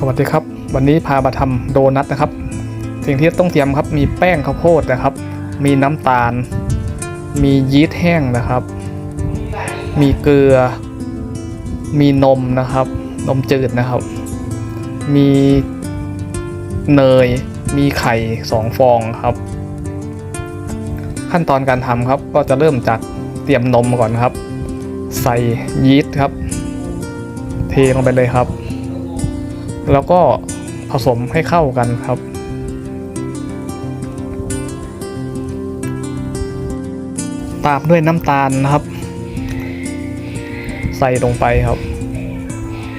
สวัสดีครับ วันนี้พามาทำโดนัทนะครับ สิ่งที่ต้องเตรียมครับมีแป้งข้าวโพดนะครับ มีน้ำตาล มียีสต์แห้งนะครับ มีเกลือ มีนมนะครับ นมจืดนะครับ มีเนย มีไข่สองฟองครับ ขั้นตอนการทำครับก็จะเริ่มจากเตรียมนมก่อนครับ ใส่ยีสต์ครับ เทลงไปเลยครับ แล้วก็ผสมให้เข้ากันครับตามด้วยน้ำตาลนะครับ ใส่ลงไปครับ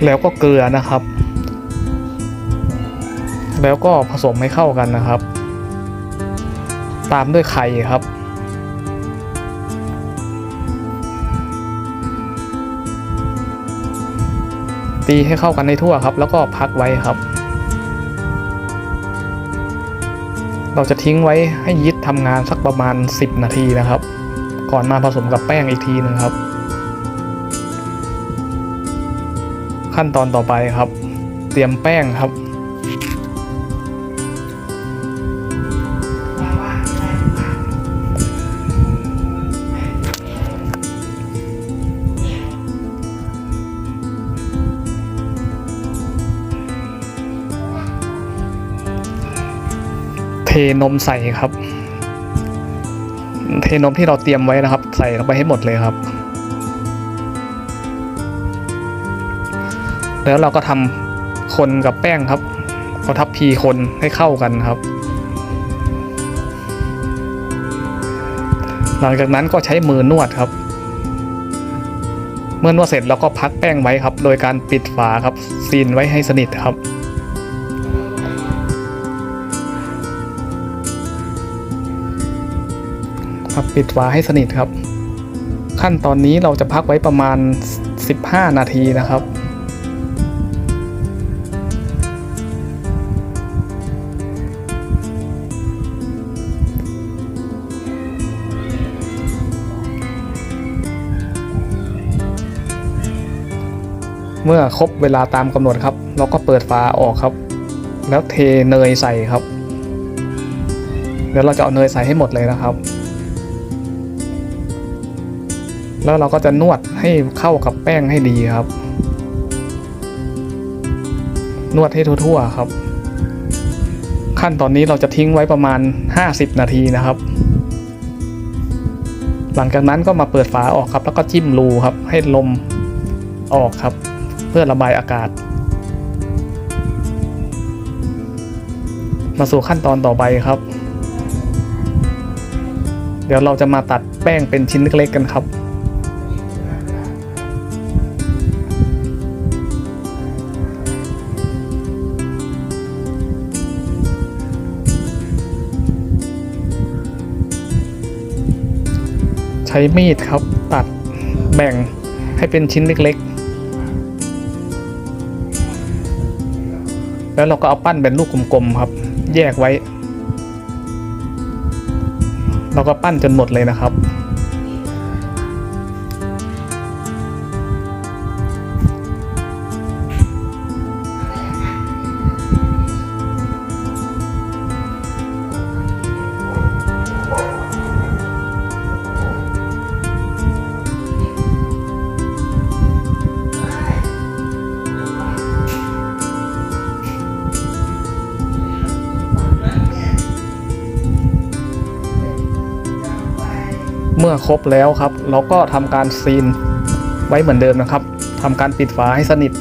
แล้วก็เกลือนะครับ แล้วก็ผสมให้เข้ากันนะครับ ตามด้วยไข่ครับ ตีให้เข้ากันในทั่วครับ แล้วก็พักไว้ครับ เราจะทิ้งไว้ให้ยีสต์ทำงานสักประมาณ 10 นาทีนะครับ ก่อนมาผสมกับแป้งอีกทีหนึงครับ ขั้นตอนต่อไปครับ เตรียมแป้งครับ นมใส่ครับ เทนมที่เราเตรียมไว้นะครับ ใส่ลงไปให้หมดเลยครับ แล้วเราก็ทำคนกับแป้งครับเอาทับพีคนให้เข้ากันครับหลังจากนั้นก็ใช้มือนวดครับ เมื่อนวดเสร็จเราก็พักแป้งไว้ครับ โดยการปิดฝาครับซีนไว้ให้สนิทครับ ครับ ปิดฝาให้สนิทครับ ขั้นตอนนี้เราจะพักไว้ประมาณ 15 นาทีนะครับเมื่อครบเวลาตามกำหนดครับ เราก็เปิดฝาออกครับ แล้วเทเนยใส่ครับเดี๋ยวเราจะเอาเนยใส่ให้หมดเลยนะครับ แล้วเราก็จะนวดให้เข้ากับแป้งให้ดีครับ นวดให้ทั่วๆครับ ขั้นตอนนี้เราจะทิ้งไว้ประมาณ 50 นาทีนะครับ หลังจากนั้นก็มาเปิดฝาออกครับ แล้วก็จิ้มรูครับ ให้ลมออกครับ เพื่อระบายอากาศ มาสู่ขั้นตอนต่อไปครับ เดี๋ยวเราจะมาตัดแป้งเป็นชิ้นเล็กๆกันครับ ช้มีดครับ ตัดแบ่งให้เป็นชิ้นเล็กๆ แล้วเราก็เอาปั้นเป็นลูกกลมๆครับ แยกไว้ เราก็ปั้นจนหมดเลยนะครับ มื่อครบแล้วครับ เราก็ทำการซีนไว้เหมือนเดิมนะครับทำการปิดฝาให้สนิท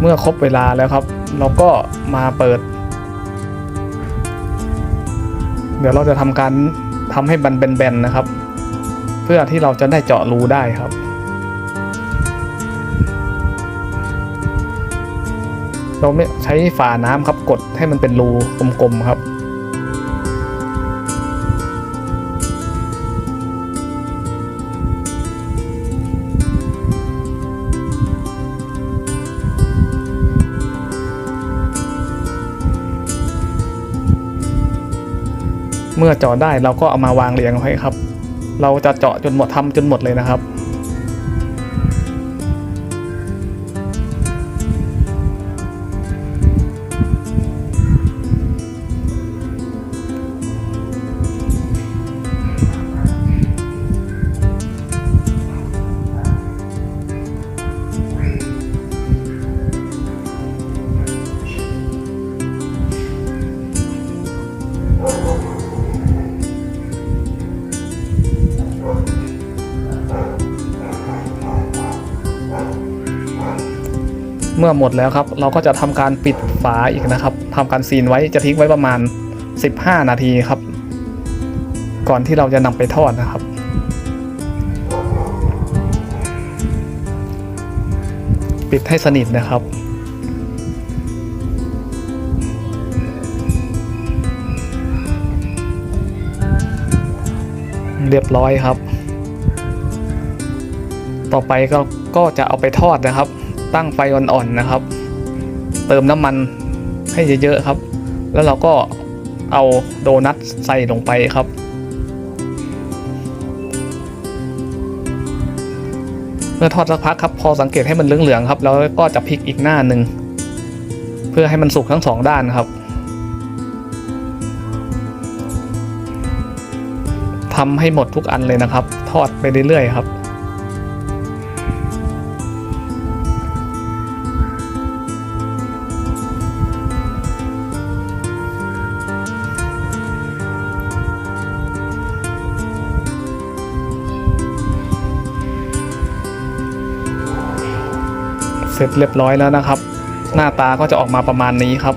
เมื่อครบเวลาแล้วครับ เราก็มาเปิด เดี๋ยวเราจะทำการทำให้บันแบนๆนะครับ เพื่อที่เราจะได้เจาะรูได้ครับ เราไม่ใช้ฝาน้ำครับกดให้มันเป็นรูกลมๆครับ เมื่อเจาะได้เราก็เอามาวางเรียงไว้ครับ เราจะเจาะจนหมดทำจนหมดเลยนะครับ เมื่อหมดแล้วครับ เราก็จะทำการปิดฝาอีกนะครับทำการซีนไว้จะทิ้งไว้ประมาณ 15 นาทีครับ ก่อนที่เราจะนำไปทอดนะครับ ปิดให้สนิทนะครับเรียบร้อยครับ ต่อไปก็ก็จะเอาไปทอดนะครับ ตั้งไฟอ่อนๆนะครับ เติมน้ำมันให้เยอะๆครับ แล้วเราก็เอาโดนัทใส่ลงไปครับ เมื่อทอดสักพักครับ พอสังเกตให้มันเหลืองๆครับ แล้วก็จะพลิกอีกหน้าหนึ่งเพื่อให้มันสุกทั้งสองด้านครับทำให้หมดทุกอันเลยนะครับ ทอดไปเรื่อยๆครับ เสร็จเรียบร้อยแล้วนะครับ หน้าตาก็จะออกมาประมาณนี้ครับ